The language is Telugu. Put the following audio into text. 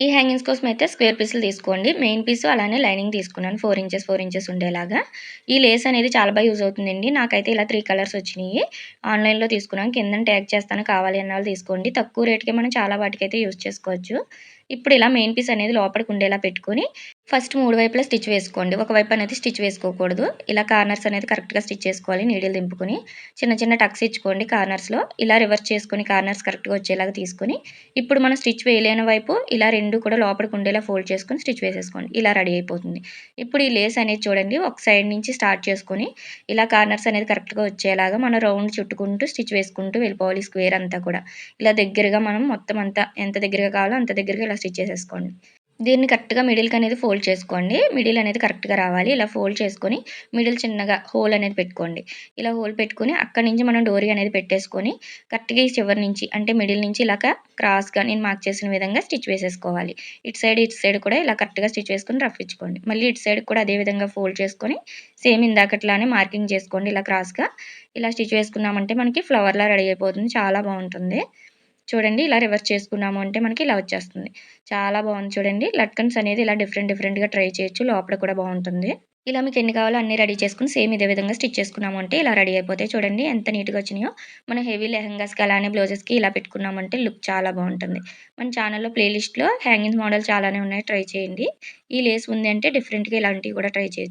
ఈ హ్యాంగింగ్స్ కోసం అయితే స్క్వేర్ పీసులు తీసుకోండి. మెయిన్ పీస్ అలానే లైనింగ్ తీసుకున్నాను. ఫోర్ ఇంచెస్ ఫోర్ ఇంచెస్ ఉండేలాగా. ఈ లేస్ అనేది చాలా బాగా యూజ్ అవుతుందండి. నాకైతే ఇలా త్రీ కలర్స్ వచ్చినాయి. ఆన్లైన్లో తీసుకున్నాను. కింద ట్యాగ్ చేస్తాను. కావాలి అన్న వాళ్ళు తీసుకోండి. తక్కువ రేట్కి మనం చాలా వాటికైతే యూజ్ చేసుకోవచ్చు. ఇప్పుడు ఇలా మెయిన్ పీస్ అనేది లోపలికి ఉండేలా పెట్టుకొని ఫస్ట్ మూడు వైపులా స్టిచ్ వేసుకోండి. ఒక వైపు అనేది స్టిచ్ వేసుకోకూడదు. ఇలా కార్నర్స్ అనేది కరెక్ట్గా స్టిచ్ చేసుకోవాలి నీడిల్ దింపుకొని. చిన్న చిన్న టక్స్ ఇచ్చుకోండి కార్నర్స్లో. ఇలా రివర్స్ చేసుకొని కార్నర్స్ కరెక్ట్గా వచ్చేలాగా తీసుకొని. ఇప్పుడు మనం స్టిచ్ వేయలేని వైపు ఇలా రెండు కూడా లోపలికి ఉండేలా ఫోల్డ్ చేసుకొని స్టిచ్ వేసేసుకోండి. ఇలా రెడీ అయిపోతుంది. ఇప్పుడు ఈ లేస్ అనేది చూడండి ఒక సైడ్ నుంచి స్టార్ట్ చేసుకొని ఇలా కార్నర్స్ అనేది కరెక్ట్గా వచ్చేలాగా మనం రౌండ్ చుట్టుకుంటూ స్టిచ్ వేసుకుంటూ వెళ్ళిపోవాలి స్క్వేర్ అంతా కూడా. ఇలా దగ్గరగా మనం మొత్తం అంతా ఎంత దగ్గరగా కావాలో అంత దగ్గరగా ఇలా స్టిచ్ చేసేసుకోండి. దీన్ని కరెక్ట్గా మిడిల్కి అనేది ఫోల్డ్ చేసుకోండి. మిడిల్ అనేది కరెక్ట్గా రావాలి. ఇలా ఫోల్డ్ చేసుకొని మిడిల్ చిన్నగా హోల్ అనేది పెట్టుకోండి. ఇలా హోల్ పెట్టుకొని అక్కడి నుంచి మనం డోరీ అనేది పెట్టేసుకొని కరెక్ట్గా ఈ చివరి నుంచి అంటే మిడిల్ నుంచి ఇలాగ క్రాస్గా నేను మార్క్ చేసిన విధంగా స్టిచ్ వేసేసుకోవాలి. ఇటు సైడ్ ఇటు సైడ్ కూడా ఇలా కరెక్ట్గా స్టిచ్ వేసుకొని రఫ్ ఇచ్చుకోండి. మళ్ళీ ఇటు సైడ్ కూడా అదే విధంగా ఫోల్డ్ చేసుకొని సేమ్ ఇందాకట్లానే మార్కింగ్ చేసుకోండి. ఇలా క్రాస్గా ఇలా స్టిచ్ వేసుకున్నామంటే మనకి ఫ్లవర్లా రెడీ అయిపోతుంది. చాలా బాగుంటుంది. చూడండి ఇలా రివర్స్ చేసుకున్నాము అంటే మనకి ఇలా వచ్చేస్తుంది. చాలా బాగుంది చూడండి. లట్కన్స్ అనేది ఇలా డిఫరెంట్ డిఫరెంట్గా ట్రై చేయొచ్చు. లోపల కూడా బాగుంటుంది. ఇలా మీకు ఎన్ని కావాలో అన్ని రెడీ చేసుకుని సేమ్ ఇదే విధంగా స్టిచ్ చేసుకున్నాము అంటే ఇలా రెడీ అయిపోతాయి చూడండి ఎంత నీట్గా వచ్చినాయో. మన హెవీ లెహంగాస్కి అలానే బ్లౌజెస్కి ఇలా పెట్టుకున్నామంటే లుక్ చాలా బాగుంటుంది. మన ఛానల్లో ప్లేలిస్ట్లో హ్యాంగింగ్ మోడల్ చాలానే ఉన్నాయి. ట్రై చేయండి. ఈ లేస్ ఉంది అంటే డిఫరెంట్గా ఇలాంటివి కూడా ట్రై చేయొచ్చు.